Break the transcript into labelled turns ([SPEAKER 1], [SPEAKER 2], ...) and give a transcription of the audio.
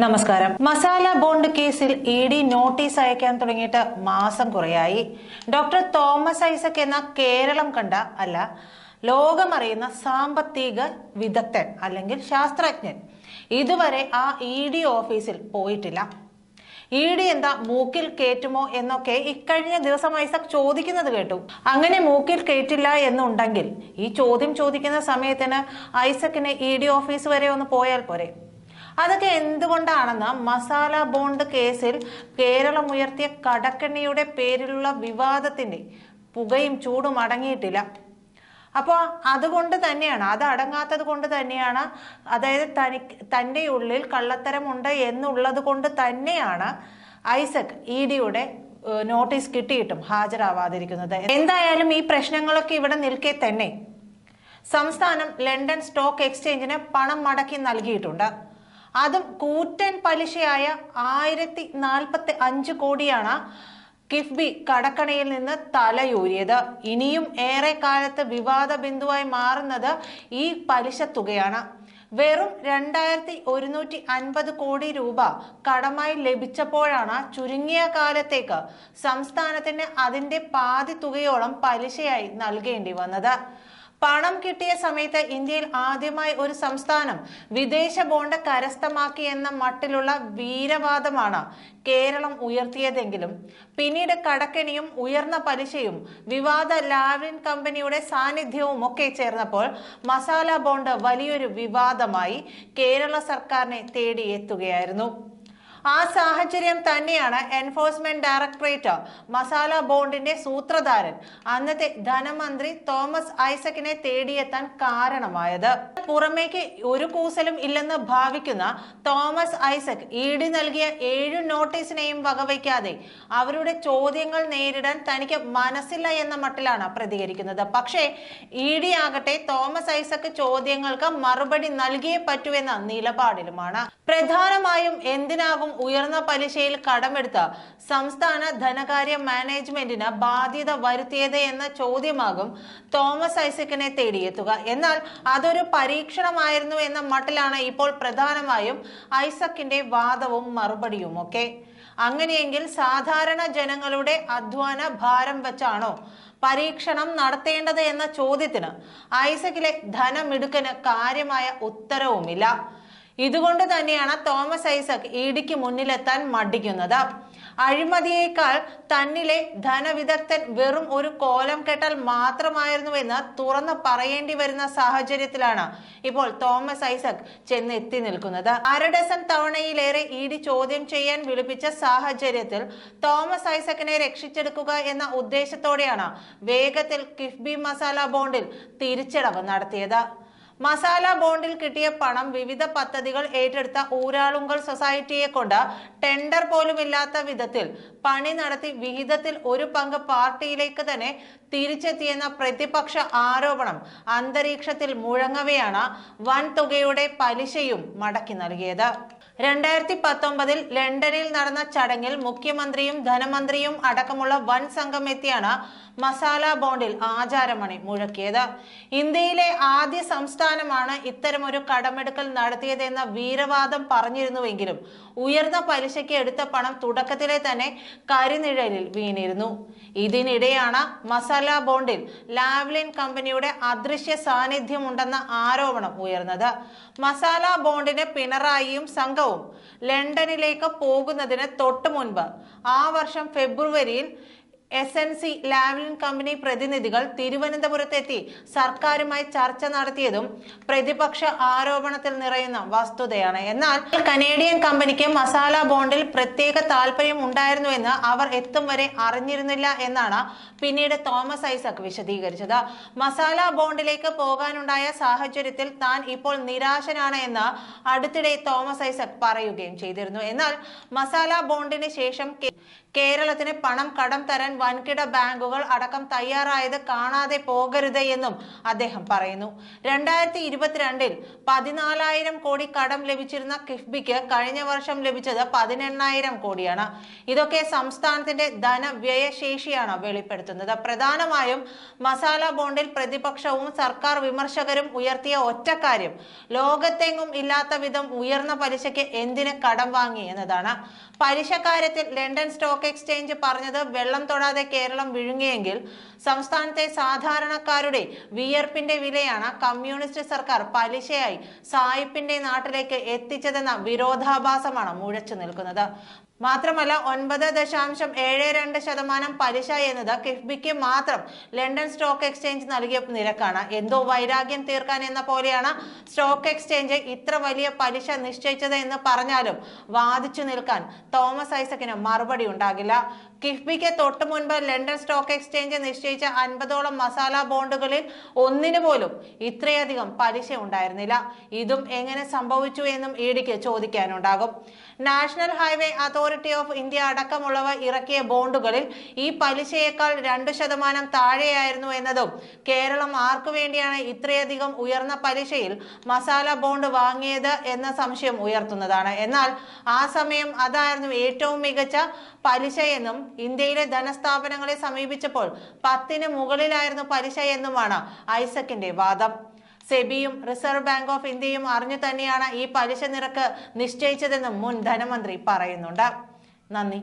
[SPEAKER 1] നമസ്കാരം. മസാല ബോണ്ട് കേസിൽ E D notice അയക്കാൻ തുടങ്ങിയിട്ട് മാസം കുറയായി. ഡോക്ടർ തോമസ് ഐസക് എന്ന കേരളം കണ്ട അല്ല ലോകമറിയുന്ന സാമ്പത്തിക വിദഗ്ധൻ അല്ലെങ്കിൽ ശാസ്ത്രജ്ഞൻ ഇതുവരെ ആ ഇ ഡി ഓഫീസിൽ പോയിട്ടില്ല. ഇ ഡി എന്താ മൂക്കിൽ കേറ്റുമോ എന്നൊക്കെ ഇക്കഴിഞ്ഞ ദിവസം ഐസക് ചോദിക്കുന്നത് കേട്ടു. അങ്ങനെ മൂക്കിൽ കേറ്റില്ല എന്നുണ്ടെങ്കിൽ ഈ ചോദ്യം ചോദിക്കുന്ന സമയത്തിന് ഐസക്കിനെ ഇ ഡി ഓഫീസ് വരെ ഒന്ന് പോയാൽ പോരെ. അതൊക്കെ എന്തുകൊണ്ടാണെന്ന് മസാല ബോണ്ട് കേസിൽ കേരളം ഉയർത്തിയ കടക്കെണ്ണിയുടെ പേരിലുള്ള വിവാദത്തിന്റെ പുകയും ചൂടും അടങ്ങിയിട്ടില്ല. അപ്പോൾ അതുകൊണ്ട് തന്നെയാണ് അത് അടങ്ങാത്തത് കൊണ്ട് തന്നെയാണ് അതായത് തനി തന്റെ ഉള്ളിൽ കള്ളത്തരമുണ്ട് എന്നുള്ളത് കൊണ്ട് തന്നെയാണ് ഐസക് ഇ ഡിയുടെ നോട്ടീസ് കിട്ടിയിട്ടും ഹാജരാവാതിരിക്കുന്നത്. എന്തായാലും ഈ പ്രശ്നങ്ങളൊക്കെ ഇവിടെ നിൽക്കെ തന്നെ സംസ്ഥാനം ലണ്ടൻ സ്റ്റോക്ക് എക്സ്ചേഞ്ചിന് പണം മടക്കി നൽകിയിട്ടുണ്ട്. അതും കൂറ്റൻ പലിശയായ ആയിരത്തി നാൽപ്പത്തി അഞ്ച് കോടിയാണ് കിഫ്ബി കടക്കണയിൽ നിന്ന് തലയൂരിയത്. ഇനിയും ഏറെ കാലത്ത് വിവാദ ബിന്ദുവായി മാറുന്നത് ഈ പലിശ തുകയാണ്. വെറും രണ്ടായിരത്തി ഒരുന്നൂറ്റി അൻപത് കോടി രൂപ കടമായി ലഭിച്ചപ്പോഴാണ് ചുരുങ്ങിയ കാലത്തേക്ക് സംസ്ഥാനത്തിന് അതിന്റെ പാതി തുകയോളം പലിശയായി നൽകേണ്ടി വന്നത്. പണം കിട്ടിയ സമയത്ത് ഇന്ത്യയിൽ ആദ്യമായി ഒരു സംസ്ഥാനം വിദേശ ബോണ്ട് കരസ്ഥമാക്കി എന്ന മട്ടിലുള്ള വീരവാദമാണ് കേരളം ഉയർത്തിയതെങ്കിലും പിന്നീട് കടക്കെണിയും ഉയർന്ന പലിശയും വിവാദ ലാവിൻ കമ്പനിയുടെ സാന്നിധ്യവും ഒക്കെ ചേർന്നപ്പോൾ മസാല ബോണ്ട് വലിയൊരു വിവാദമായി കേരള സർക്കാരിനെ തേടിയെത്തുകയായിരുന്നു. ആ സാഹചര്യം തന്നെയാണ് എൻഫോഴ്സ്മെന്റ് ഡയറക്ടറേറ്റ് മസാല ബോണ്ടിന്റെ സൂത്രധാരൻ. അന്നത്തെ ധനമന്ത്രി തോമസ് ഐസക്കിനെ തേടിയെത്താൻ കാരണമായത്. പുറമേക്ക് ഒരു കൂസലും ഇല്ലെന്ന് ഭാവിക്കുന്ന തോമസ് ഐസക് ഇ ഡി നൽകിയ ഏഴു നോട്ടീസിനെയും വകവയ്ക്കാതെ അവരുടെ ചോദ്യങ്ങൾ നേരിടാൻ തനിക്ക് മനസ്സില്ല എന്ന മട്ടിലാണ് പ്രതികരിക്കുന്നത്. പക്ഷേ ഇ ഡി ആകട്ടെ തോമസ് ഐസക് ചോദ്യങ്ങൾക്ക് മറുപടി നൽകിയേ പറ്റൂ എന്ന നിലപാടിലുമാണ്. പ്രധാനമായും എന്തിനാകും ഉയർന്ന പലിശയിൽ കടമെടുത്ത സംസ്ഥാന ധനകാര്യ മാനേജ്മെന്റിന് ബാധ്യത വരുത്തിയത് എന്ന ചോദ്യമാകും തോമസ് ഐസക്കിനെ തേടിയെത്തുക. എന്നാൽ അതൊരു പരീക്ഷണമായിരുന്നു എന്ന മട്ടിലാണ് ഇപ്പോൾ പ്രധാനമായും ഐസക്കിന്റെ വാദവും മറുപടിയും ഒക്കെ. അങ്ങനെയെങ്കിൽ സാധാരണ ജനങ്ങളുടെ അധ്വാന ഭാരം വെച്ചാണോ പരീക്ഷണം നടത്തേണ്ടത് എന്ന ചോദ്യത്തിന് ഐസക്കിലെ ധനമിടുക്കന് കാര്യമായ ഉത്തരവുമില്ല. ഇതുകൊണ്ട് തന്നെയാണ് തോമസ് ഐസക് ഇഡിക്ക് മുന്നിലെത്താൻ മടിക്കുന്നത്. അഴിമതിയേക്കാൾ തന്നിലെ ധനവിദഗ്ധൻ വെറും ഒരു കോലം കെട്ടൽ മാത്രമായിരുന്നുവെന്ന് തുറന്നു പറയേണ്ടി വരുന്ന സാഹചര്യത്തിലാണ് ഇപ്പോൾ തോമസ് ഐസക് ചെന്ന് എത്തി നിൽക്കുന്നത് അരഡസൻ തവണയിലേറെ ഇ ഡി ചോദ്യം ചെയ്യാൻ വിളിപ്പിച്ച സാഹചര്യത്തിൽ തോമസ് ഐസക്കിനെ രക്ഷിച്ചെടുക്കുക എന്ന ഉദ്ദേശത്തോടെയാണ് വേഗത്തിൽ കിഫ്ബി മസാല ബോണ്ടിൽ തിരിച്ചടവ് നടത്തിയത്. മസാല ബോണ്ടിൽ കിട്ടിയ പണം വിവിധ പദ്ധതികൾ ഏറ്റെടുത്ത ഊരാളുങ്കൽ സൊസൈറ്റിയെ കൊണ്ട് ടെൻഡർ പോലും ഇല്ലാത്ത വിധത്തിൽ പണി നടത്തി വിഹിതത്തിൽ ഒരു പങ്ക് പാർട്ടിയിലേക്ക് തന്നെ തിരിച്ചെത്തിയെന്ന പ്രതിപക്ഷ ആരോപണം അന്തരീക്ഷത്തിൽ മുഴങ്ങവെയാണ് വൻ തുകയുടെ പലിശയും മടക്കി നൽകിയത്. രണ്ടായിരത്തി പത്തൊമ്പതിൽ ലണ്ടനിൽ നടന്ന ചടങ്ങിൽ മുഖ്യമന്ത്രിയും ധനമന്ത്രിയും അടക്കമുള്ള വൻ സംഘം എത്തിയാണ് മസാല ബോണ്ടിൽ ആചാരമണി മുഴക്കിയത്. ഇന്ത്യയിലെ ആദ്യ സംസ്ഥാനമാണ് ഇത്തരമൊരു കടമെടുക്കൽ നടത്തിയതെന്ന വീരവാദം പറഞ്ഞിരുന്നുവെങ്കിലും ഉയർന്ന പലിശയ്ക്ക് എടുത്ത പണം തുടക്കത്തിലെ തന്നെ കരിനിഴലിൽ വീണിരുന്നു. ഇതിനിടെയാണ് മസാല ബോണ്ടിൽ ലാവ്ലിൻ കമ്പനിയുടെ അദൃശ്യ സാന്നിധ്യമുണ്ടെന്ന ആരോപണം ഉയർന്നത്. മസാല ബോണ്ടിന് പിണറായിയും സംഘവും ലണ്ടനിലേക്ക് പോകുന്നതിന് തൊട്ടു മുൻപ് ആ വർഷം ഫെബ്രുവരിയിൽ S N C Lavalin company പ്രതിനിധികൾ തിരുവനന്തപുരത്തെത്തി സർക്കാരുമായി ചർച്ച നടത്തിയതും പ്രതിപക്ഷ ആരോപണത്തിൽ നിറയുന്ന വസ്തുതയാണ്. എന്നാൽ കനേഡിയൻ കമ്പനിക്ക് മസാല ബോണ്ടിൽ പ്രത്യേക താല്പര്യം ഉണ്ടായിരുന്നുവെന്ന് അവർ എത്തും വരെ അറിഞ്ഞിരുന്നില്ല എന്നാണ് പിന്നീട് തോമസ് ഐസക് വിശദീകരിച്ചത്. മസാല ബോണ്ടിലേക്ക് പോകാനുണ്ടായ സാഹചര്യത്തിൽ താൻ ഇപ്പോൾ നിരാശനാണ് എന്ന് അടുത്തിടെ തോമസ് ഐസക് പറയുകയും ചെയ്തിരുന്നു. എന്നാൽ മസാല ബോണ്ടിന് ശേഷം കേരളത്തിന് പണം കടം തരാൻ വൻകിട ബാങ്കുകൾ അടക്കം തയ്യാറായത് കാണാതെ പോകരുത് എന്നും അദ്ദേഹം പറയുന്നു. രണ്ടായിരത്തി ഇരുപത്തിരണ്ടിൽ പതിനാലായിരം കോടി കടം ലഭിച്ചിരുന്ന കിഫ്ബിക്ക് കഴിഞ്ഞ വർഷം ലഭിച്ചത് പതിനെണ്ണായിരം കോടിയാണ്. ഇതൊക്കെ സംസ്ഥാനത്തിന്റെ ധനവ്യയശേഷിയാണ് വെളിപ്പെടുത്തുന്നത്. പ്രധാനമായും മസാല ബോണ്ടിൽ പ്രതിപക്ഷവും സർക്കാർ വിമർശകരും ഉയർത്തിയ ഒറ്റ കാര്യം ലോകത്തെങ്ങും ഇല്ലാത്ത വിധം ഉയർന്ന പലിശയ്ക്ക് എന്തിന് കടം വാങ്ങി എന്നതാണ്. പലിശ കാര്യത്തിൽ ലണ്ടൻ സ്റ്റോക്ക് എക്സ്ചേഞ്ച് പറഞ്ഞത് വെള്ളം തൊടാതെ കേരളം വിഴുങ്ങിയെങ്കിൽ സംസ്ഥാനത്തെ സാധാരണക്കാരുടെ വിയർപ്പിന്റെ വിലയാണ് കമ്മ്യൂണിസ്റ്റ് സർക്കാർ പലിശയായി സായിപ്പിന്റെ നാട്ടിലേക്ക് എത്തിച്ചതെന്ന വിരോധാഭാസമാണ് മുഴച്ചു നിൽക്കുന്നത്. മാത്രമല്ല ഒൻപത് ദശാംശം ഏഴ് രണ്ട് ശതമാനം പലിശ എന്നത് കിഫ്ബിക്ക് മാത്രം ലണ്ടൻ സ്റ്റോക്ക് എക്സ്ചേഞ്ച് നൽകിയ നിരക്കാണ്. എന്തോ വൈരാഗ്യം തീർക്കാൻ എന്ന പോലെയാണ് സ്റ്റോക്ക് എക്സ്ചേഞ്ച് ഇത്ര വലിയ പലിശ നിശ്ചയിച്ചത് എന്ന് പറഞ്ഞാലും വാദിച്ചു നിൽക്കാൻ തോമസ് ഐസക്കിന് മറുപടി ഉണ്ടാകില്ല. കിഫ്ബിക്ക് തൊട്ടു മുൻപ് ലണ്ടൻ സ്റ്റോക്ക് എക്സ്ചേഞ്ച് നിശ്ചയിച്ച അൻപതോളം മസാല ബോണ്ടുകളിൽ ഒന്നിനു പോലും ഇത്രയധികം പലിശ ഉണ്ടായിരുന്നില്ല. ഇതും എങ്ങനെ സംഭവിച്ചു എന്നും ഇഡിക്ക് ചോദിക്കാനുണ്ടാകും. National Highway Authority of India അടക്കമുള്ളവ ഇറക്കിയ ബോണ്ടുകളിൽ ഈ പലിശയേക്കാൾ രണ്ട് ശതമാനം താഴെയായിരുന്നു എന്നതും കേരളം ആർക്കു വേണ്ടിയാണ് ഇത്രയധികം ഉയർന്ന പലിശയിൽ മസാല ബോണ്ട് വാങ്ങിയത് എന്ന സംശയം ഉയർത്തുന്നതാണ്. എന്നാൽ ആ സമയം അതായിരുന്നു ഏറ്റവും മികച്ച പലിശ എന്നും ഇന്ത്യയിലെ ധനസ്ഥാപനങ്ങളെ സമീപിച്ചപ്പോൾ പത്തിന് മുകളിലായിരുന്നു പലിശ എന്നുമാണ് ഐസക്കിന്റെ വാദം. സെബിയും റിസർവ് ബാങ്ക് ഓഫ് ഇന്ത്യയും അറിഞ്ഞു തന്നെയാണ് ഈ പലിശ നിരക്ക് നിശ്ചയിച്ചതെന്നും മുൻ ധനമന്ത്രി പറയുന്നുണ്ട്. നന്ദി.